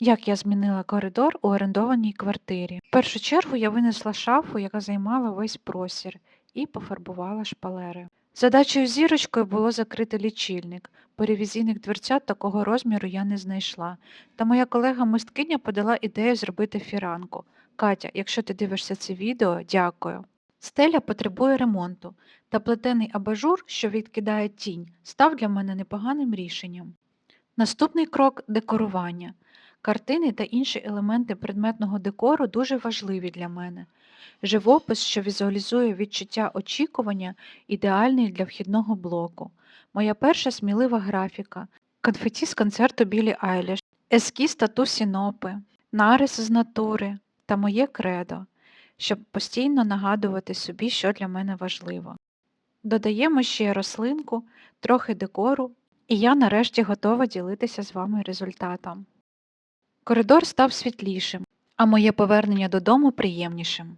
Як я змінила коридор у орендованій квартирі. В першу чергу я винесла шафу, яка займала весь простір, і пофарбувала шпалери. Задачею зірочкою було закрити лічильник, бо ревізійних дверцят такого розміру я не знайшла. Та моя колега-мисткиня подала ідею зробити фіранку. Катя, якщо ти дивишся це відео, дякую. Стеля потребує ремонту, та плетений абажур, що відкидає тінь, став для мене непоганим рішенням. Наступний крок декорування. Картини та інші елементи предметного декору дуже важливі для мене. Живопис, що візуалізує відчуття очікування, ідеальний для вхідного блоку. Моя перша смілива графіка, конфеті з концерту Білі Айліш, ескіз тату Сінопи, нарис з натури та моє кредо, щоб постійно нагадувати собі, що для мене важливо. Додаємо ще рослинку, трохи декору, і я нарешті готова ділитися з вами результатом. Коридор став світлішим, а моє повернення додому приємнішим.